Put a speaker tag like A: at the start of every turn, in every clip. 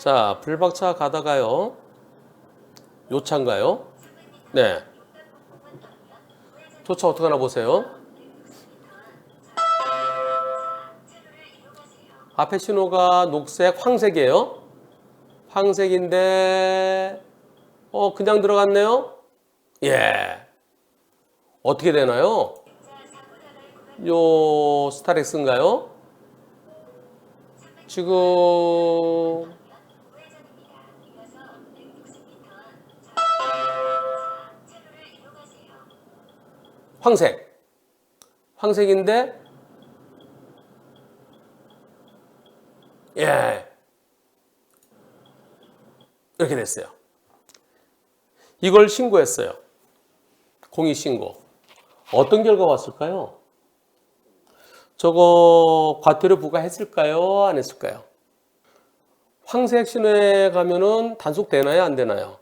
A: 자, 불박차 가다가요. 요 차인가요? 네. 저차 어떻게 하나 보세요. 앞에 신호가 녹색, 황색이에요. 황색인데, 어, 그냥 들어갔네요? 예. 어떻게 되나요? 요, 스타렉스인가요? 지금, 황색. 황색인데, 예. 이렇게 됐어요. 이걸 신고했어요. 공익 신고. 어떤 결과가 왔을까요? 저거 과태료 부과했을까요? 안 했을까요? 황색 신호에 가면은 단속되나요? 안 되나요?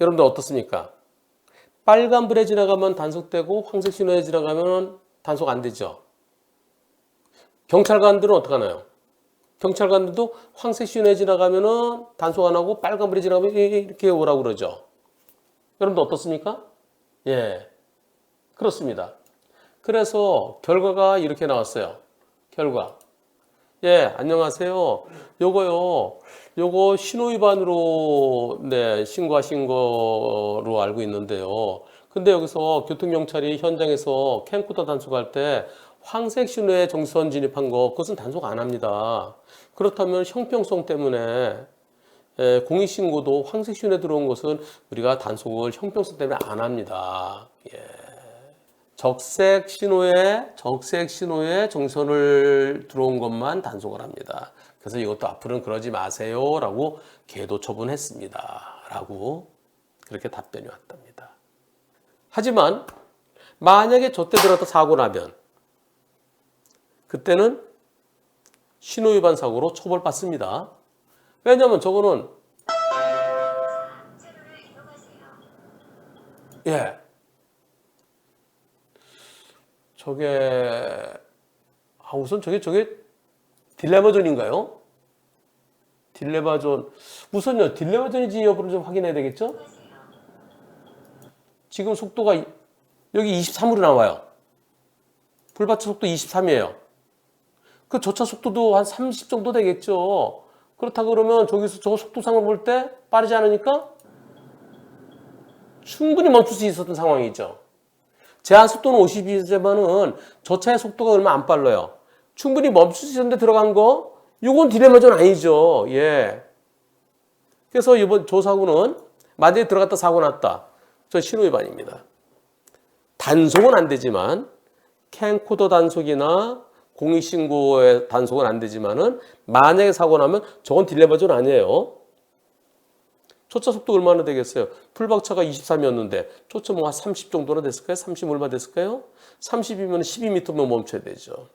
A: 여러분들 어떻습니까? 빨간불에 지나가면 단속되고 황색 신호에 지나가면 단속 안 되죠. 경찰관들은 어떡하나요? 경찰관들도 황색 신호에 지나가면은 단속 안 하고 빨간불에 지나가면 이렇게 오라고 그러죠. 여러분들 어떻습니까? 예. 그렇습니다. 그래서 결과가 이렇게 나왔어요. 결과. 예, 안녕하세요. 요거요. 요거 신호 위반으로 네, 신고하신 거로 알고 있는데요. 근데 여기서 교통경찰이 현장에서 캠코더 단속할 때 황색 신호에 정선 진입한 거 그것은 단속 안 합니다. 그렇다면 형평성 때문에 예, 공익신고도 황색 신호에 들어온 것은 우리가 단속을 형평성 때문에 안 합니다. 예. 적색 신호에 적색 신호에 정선을 들어온 것만 단속을 합니다. 그래서 이것도 앞으로는 그러지 마세요라고 계도 처분했습니다라고 그렇게 답변이 왔답니다. 하지만 만약에 저때 들어갔다 사고 나면 그때는 신호 위반 사고로 처벌받습니다. 왜냐하면 저거는 예 저게 아 우선 저게 저게 딜레마존인가요? 딜레마존 우선요 딜레마존인지 여부를 좀 확인해야 되겠죠? 지금 속도가 이- 여기 23으로 나와요. 불밭차 속도 23이에요. 그 저차 속도도 한 30 정도 되겠죠. 그렇다 그러면 저기서 저 속도상을 볼 때 빠르지 않으니까 충분히 멈출 수 있었던 상황이죠. 제한 속도는 50이지만은 저 차의 속도가 얼마 안 빨라요. 충분히 있었는데 들어간 거, 이건 딜레마전 아니죠. 예. 그래서 이번 조사구는 만약에 들어갔다 사고 났다. 저 신호 위반입니다. 단속은 안 되지만 캠코더 단속이나 공익신고의 단속은 안 되지만은 만약에 사고 나면 저건 딜레마전 아니에요. 초차 속도 얼마나 되겠어요? 풀박차가 23이었는데 초차 뭐한 30 정도나 됐을까요? 30 얼마 됐을까요? 30이면 12m면 멈춰야 되죠.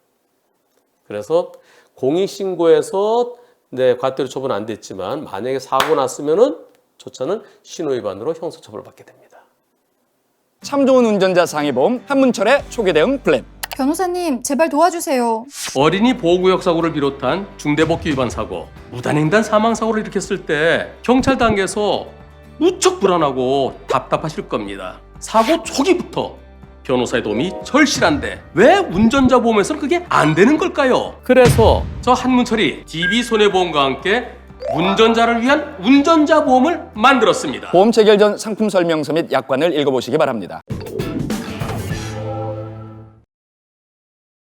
A: 그래서 공익신고에서 네, 과태료 처분 안 됐지만 만약에 사고 났으면은 초차는 신호 위반으로 형사처벌을 받게 됩니다.
B: 참 좋은 운전자 상해보험 한문철의 초기 대응 플랜.
C: 변호사님, 제발 도와주세요.
A: 어린이 보호구역 사고를 비롯한 중대법규 위반 사고, 무단횡단 사망 사고를 일으켰을 때 경찰 단계에서 무척 불안하고 답답하실 겁니다. 사고 초기부터 변호사의 도움이 절실한데 왜 운전자 보험에서는 그게 안 되는 걸까요? 그래서 저 한문철이 DB 손해보험과 함께 운전자를 위한 운전자 보험을 만들었습니다.
B: 보험 체결 전 상품 설명서 및 약관을 읽어보시기 바랍니다.